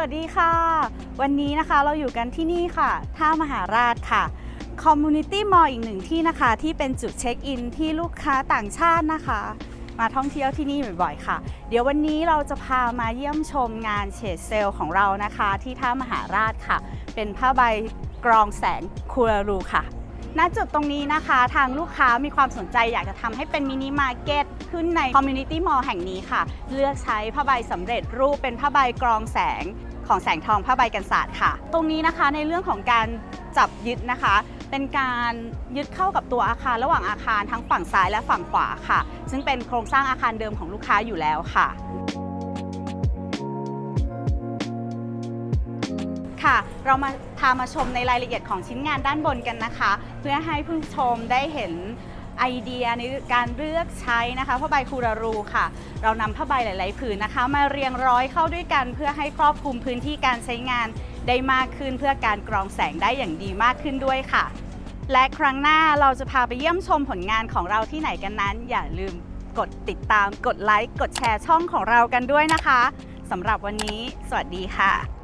วัสดีค่ะ วันนี้นะคะเราอยู่กันที่นี่ค่ะ ท่ามหาราชค่ะ Community Mall อีกหนึ่งที่นะคะ ที่เป็นจุดเช็คอินที่ลูกค้าต่างชาตินะคะ มาท่องเที่ยวที่นี่บ่อยๆค่ะ เดี๋ยววันนี้เราจะพามาเยี่ยมชมงานเฉดเซลของเรานะคะ ที่ท่ามหาราชค่ะ เป็นผ้าใบกรองแสงคูรารูค่ะณจุดตรงนี้นะคะทางลูกค้ามีความสนใจอยากจะทำให้เป็นมินิมาร์เก็ตขึ้นใน Community Mall แห่งนี้ค่ะ เลือกใช้ผ้าใบสำเร็จรูปเป็นผ้าใบกรองแสง ของแสงทองผ้าใบกันศาสตร์ค่ะ ตรงนี้นะคะในเรื่องของการจับยึดนะคะ เป็นการยึดเข้ากับตัวอาคารระหว่างอาคารทั้งฝั่งซ้ายและฝั่งขวาค่ะ ซึ่งเป็นโครงสร้างอาคารเดิมของลูกค้าอยู่แล้วค่ะค่ะ เรามาพามาชมในรายละเอียดของชิ้นงานด้านบนกันนะคะ เพื่อให้ผู้ชมได้เห็น ไอเดียในการเลือกใช้นะคะผ้าใบคูรารูค่ะ เรานำผ้าใบหลาย ๆ ผืนนะคะ มาเรียงร้อยเข้าด้วยกัน เพื่อให้ครอบคลุมพื้นที่การใช้งานได้มากขึ้นเพื่อการกรองแสงได้อย่างดีมากขึ้นด้วยค่ะ และครั้งหน้าเราจะพาไปเยี่ยมชมผลงานของเราที่ไหนกันนั้น อย่าลืมกดติดตาม กดไลค์ กดแชร์ช่องของเรากันด้วยนะคะสำหรับวันนี้ สวัสดีค่ะ